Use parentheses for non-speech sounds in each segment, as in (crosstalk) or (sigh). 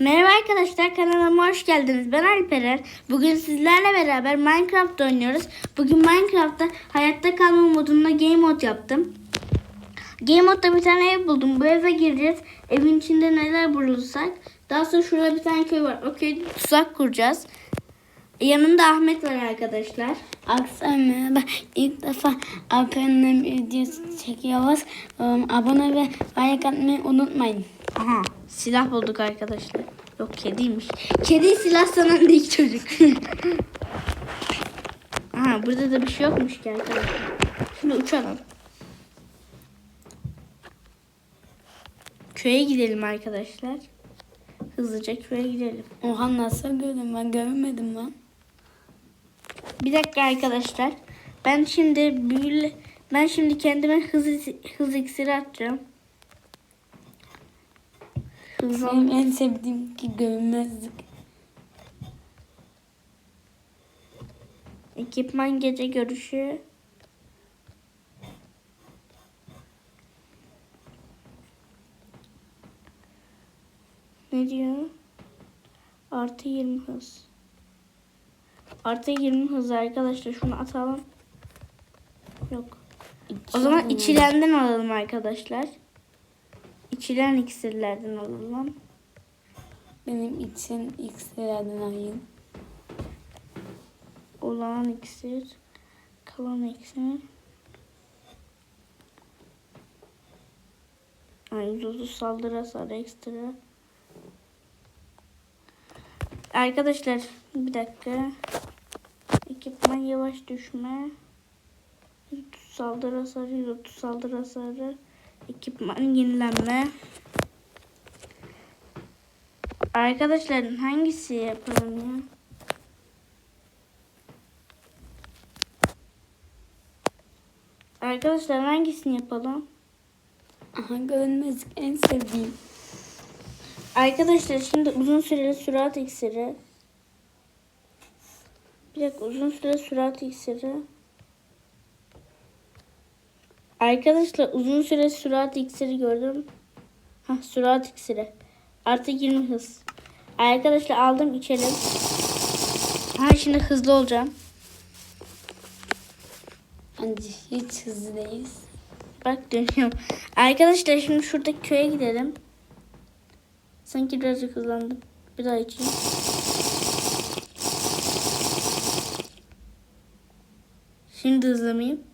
Merhaba arkadaşlar kanalıma hoş geldiniz. Ben Alperen. Bugün sizlerle beraber Minecraft oynuyoruz. Bugün Minecraft'ta hayatta kalma modunda game mode yaptım. Game modda bir tane ev buldum. Bu eve gireceğiz. Evin içinde neler bulursak. Daha sonra şurada bir tane köy var. O köyde tuzak kuracağız. Yanında Ahmet var arkadaşlar. Aksan merhaba. İlk defa Alperen'le videosu çekiyoruz. Um, abone ve like atmayı unutmayın. Aha silah bulduk arkadaşlar. Yok kediymiş. Kedi silah sanan değil çocuk. (laughs) Aha burada da bir şey yokmuş ki arkadaşlar. Şimdi uçalım. Köye gidelim arkadaşlar. Hızlıca köye gidelim. Oha nasıl gördüm ben göremedim lan. Bir dakika arkadaşlar. Ben şimdi büyülü ben şimdi kendime hız hız iksiri atacağım. Benim en sevdiğim ki görünmezlik. Ekipman gece görüşü. Ne diyor? Artı 20 hız. Artı 20 hız arkadaşlar. Şunu atalım. Yok. O zaman içilenden alalım arkadaşlar. İçilen iksirlerden alalım. Benim için iksirlerden ayın. Olan iksir. Kalan iksir. Ay, 130 saldırı hasarı ekstra. Arkadaşlar bir dakika. Ekipman yavaş düşme. 130 saldırı hasarı, 130 saldırı hasarı. Ekipman yenilenme. Arkadaşlar hangisi yapalım ya? Arkadaşlar hangisini yapalım? Aha görünmezlik en sevdiğim. Arkadaşlar şimdi uzun süreli sürat iksiri. Bir dakika uzun süreli sürat iksiri. Arkadaşlar uzun süre sürat iksiri gördüm. Ha sürat iksiri. Artı 20 hız. Arkadaşlar aldım içelim. Ha şimdi hızlı olacağım. Bence hiç hızlı değiliz. Bak dönüyorum. Arkadaşlar şimdi şuradaki köye gidelim. Sanki birazcık hızlandım. Bir daha içeyim. Şimdi hızlamayayım.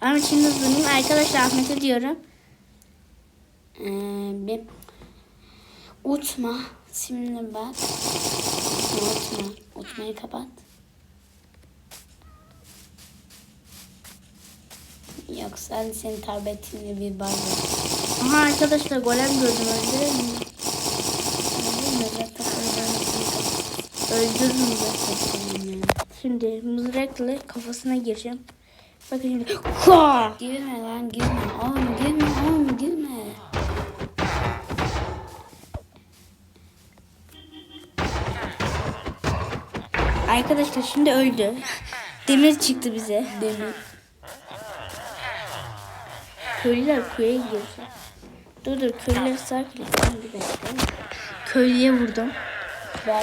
Ama şimdi hızlanayım. Arkadaşlar Ahmet'e diyorum. Ee, uçma. Şimdi bak. Uçma. Uçmayı kapat. Yoksa senin tabletinle bir bağlı. Aha arkadaşlar golem gördüm öldürür mü? Öldürürüm zaten. Şimdi mızrakla kafasına gireceğim. Bakın şimdi. Hua! Girme lan girme. Oğlum girme oğlum girme. Arkadaşlar şimdi öldü. Demir çıktı bize. Demir. Köylüler köye girecek. Dur dur köylüleri sakin. Bir dakika. Köylüye vurdum. Ben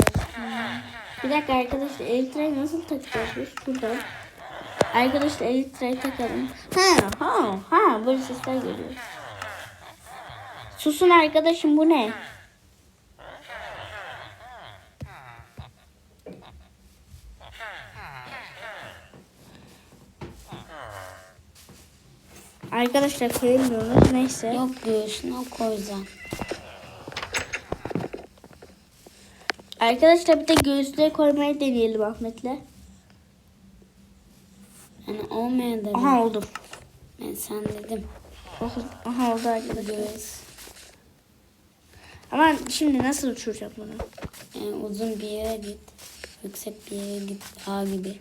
Bir dakika arkadaşlar elektriği nasıl takacağız biz? Buradan. Arkadaşlar elektriği takalım. Ha ha ha böyle sesler geliyor. Susun arkadaşım bu ne? Arkadaşlar koyamıyoruz neyse. yok göğsüne koyacağım. Arkadaşlar bir de göğüsleri koymayı deneyelim Ahmet'le. Yani olmaya da Aha oldu. ben sen dedim. Aha oldu arkadaşlar. Göğüs. Ama şimdi nasıl uçuracağım bunu? Yani uzun bir yere git. Yüksek bir yere git. Dağ gibi.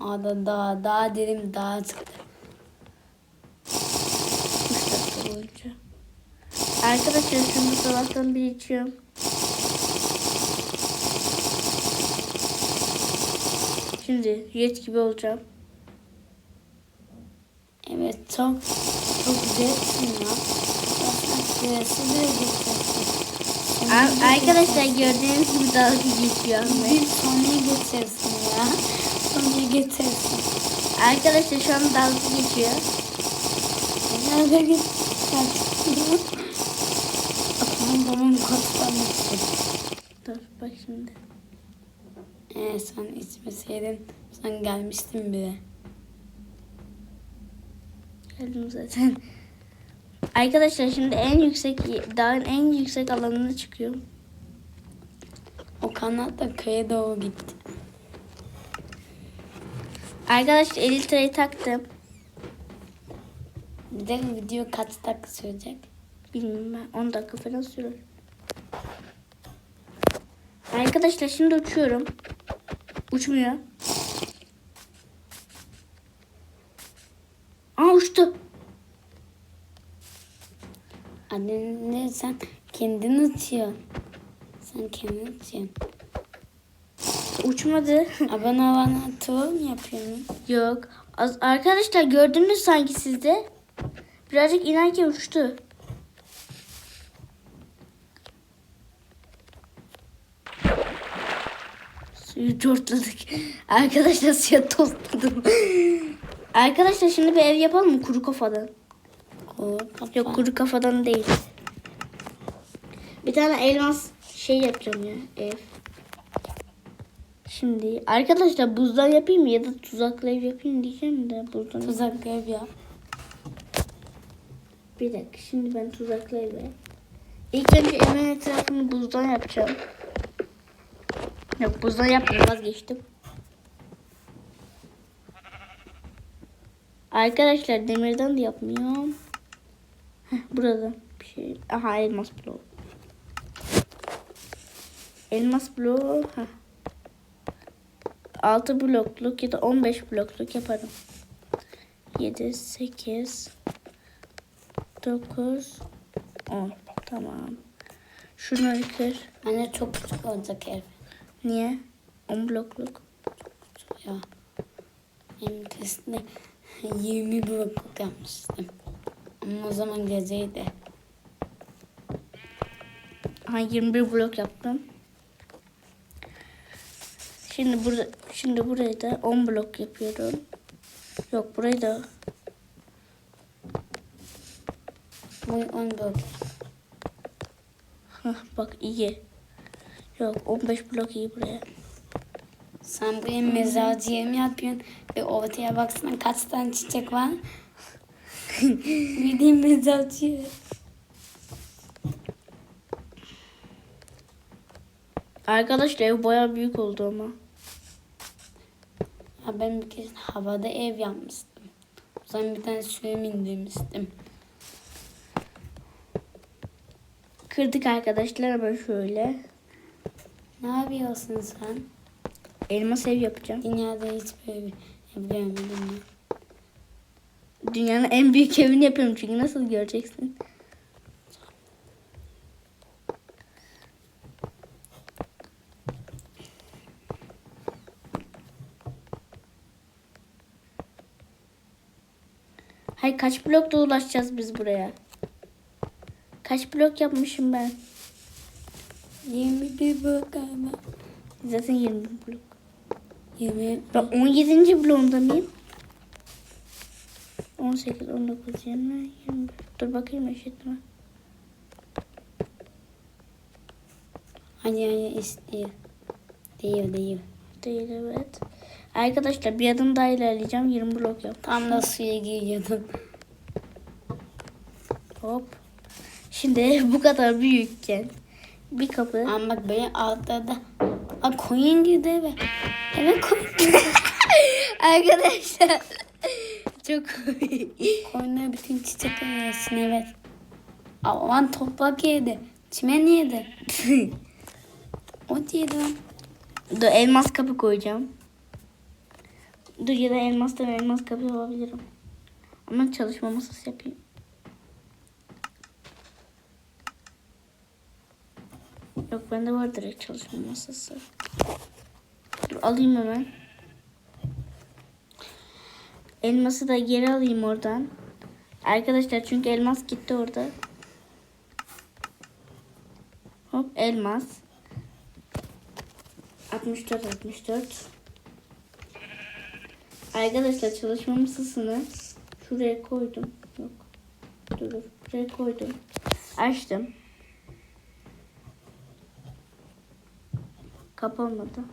Ağda dağ. Dağ dedim dağ çıktı. 3 dakika boyunca. Arkadaşlar şimdi sabahtan bir içiyorum. Şimdi jet gibi olacağım. Evet çok çok güzelsin ya. Arkadaşlar gördüğünüz gibi dalga geçiyor. Bir Sony'yi getirsin ya. Sony'yi getirsin. Arkadaşlar şu an dalga geçiyor. Nerede git? Kaç. Atamın babam katlanmıştı. Dur bak şimdi. Ee, sen içmeseydin sen gelmiştin bile. Geldim zaten. Arkadaşlar şimdi en yüksek dağın en yüksek alanına çıkıyorum. O kanat da köye doğru gitti. Arkadaşlar elitreyi taktım. Bir de video kaç dakika sürecek? Bilmiyorum ben 10 dakika falan sürüyor. Arkadaşlar şimdi uçuyorum. Uçmuyor. Aa uçtu. Anne sen kendin uçuyorsun. Sen kendin uçuyorsun. Uçmadı. (laughs) Abone bana tur mu yapıyorsun? Yok. Az, arkadaşlar gördünüz sanki sizde. Birazcık inerken uçtu. Suyu. Arkadaşlar suya tostladım. arkadaşlar şimdi bir ev yapalım mı kuru kafadan? Kuru kafa. Yok kuru kafadan değil. Bir tane elmas şey yapacağım ya ev. Şimdi arkadaşlar buzdan yapayım mı ya da tuzaklı ev yapayım diyeceğim de buzdan. Tuzak ev yap. Bir dakika şimdi ben tuzaklı eve. İlk önce evin etrafını buzdan yapacağım. Yok buzdan yapmayayım vazgeçtim. Arkadaşlar demirden de yapmıyorum. Heh, burada bir şey. Aha elmas bloğu. Elmas bloğu. Heh. 6 blokluk ya da 15 blokluk yaparım. 7, 8, 9, 10. Tamam. Şunları kır. Anne çok küçük olacak ev. Niye? 10 blokluk. Ya. Benim kesinlikle 20 blokluk yapmıştım. Ama o zaman geceydi. Aha 21 blok yaptım. Şimdi burada şimdi burayı da 10 blok yapıyorum. Yok burayı da Bu 10 blok. Hah, bak iyi. Yok 15 blok iyi buraya. Sen buraya mezarcıya mı yapıyorsun? Ve ortaya baksana kaç tane çiçek var. (laughs) Bildiğin mezarcı. Arkadaşlar ev baya büyük oldu ama. Ya ben bir kez havada ev yapmıştım. O zaman bir tane suya indirmiştim. Kırdık arkadaşlar hemen şöyle. Ne yapıyorsun sen? Elmas ev yapacağım. Dünyada hiç böyle bir ev görmedim ya. Dünyanın en büyük evini yapıyorum çünkü nasıl göreceksin? Hayır kaç blokta ulaşacağız biz buraya? Kaç blok yapmışım ben? 21 blok galiba. Zaten 20 blok. 20 Ben 17. bloğunda mıyım? 18, 19, 20, 21. Dur bakayım eşit mi? Hayır hayır istiyor. Değil değil. Değil evet. Arkadaşlar bir adım daha ilerleyeceğim. 20 blok yap. Tam da suya giriyordum. Hop. Şimdi (laughs) bu kadar büyükken bir kapı. Ama bak böyle altta da Aa, koyun girdi eve. Eve koyun girdi. (laughs) Arkadaşlar (laughs) çok komik. Koyunlar bütün çiçekleri yesin evet. Aman toprak yedi. Çimen yedi. (laughs) o yedi. Dur elmas kapı koyacağım. Dur ya da elmastan elmas kapı yapabilirim. Ama çalışma masası yapayım. Yok bende var direkt çalışma masası. Dur alayım hemen. Elması da geri alayım oradan. Arkadaşlar çünkü elmas gitti orada. Hop Elmas. 64 64. Arkadaşlar çalışma masasını şuraya koydum. Yok. Dur. Buraya koydum. Açtım. Kapanmadı.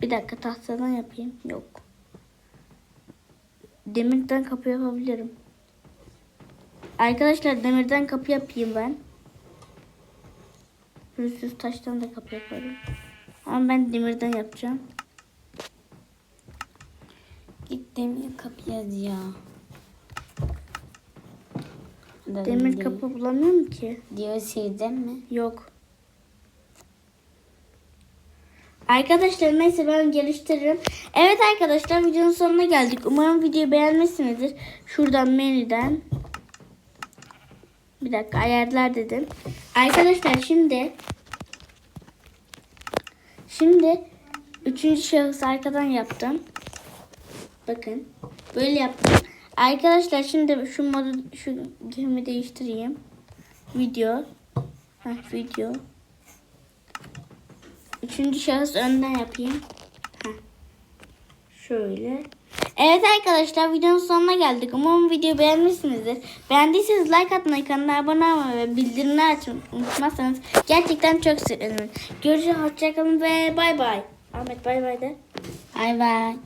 Bir dakika tahtadan yapayım. Yok. Demirden kapı yapabilirim. Arkadaşlar demirden kapı yapayım ben. Pürüzsüz taştan da kapı yaparım. Ama ben demirden yapacağım. Git demir kapı yaz ya. Demir kapı bulamıyorum ki. Diyor şeyden mi? Yok. Arkadaşlar neyse ben geliştiririm. Evet arkadaşlar videonun sonuna geldik. Umarım videoyu beğenmişsinizdir. Şuradan menüden. Bir dakika ayarlar dedim. Arkadaşlar şimdi şimdi üçüncü şahıs arkadan yaptım. Bakın böyle yaptım. Arkadaşlar şimdi şu modu şu gemi değiştireyim. Video. Heh, video. Üçüncü şahıs önden yapayım. Heh. Şöyle. Evet arkadaşlar videonun sonuna geldik. Umarım videoyu beğenmişsinizdir. Beğendiyseniz like atmayı, kanala abone olmayı ve bildirimleri açmayı unutmazsanız gerçekten çok sevinirim. Görüşürüz, hoşçakalın ve bay bay. Ahmet bay bay de. Bay bay.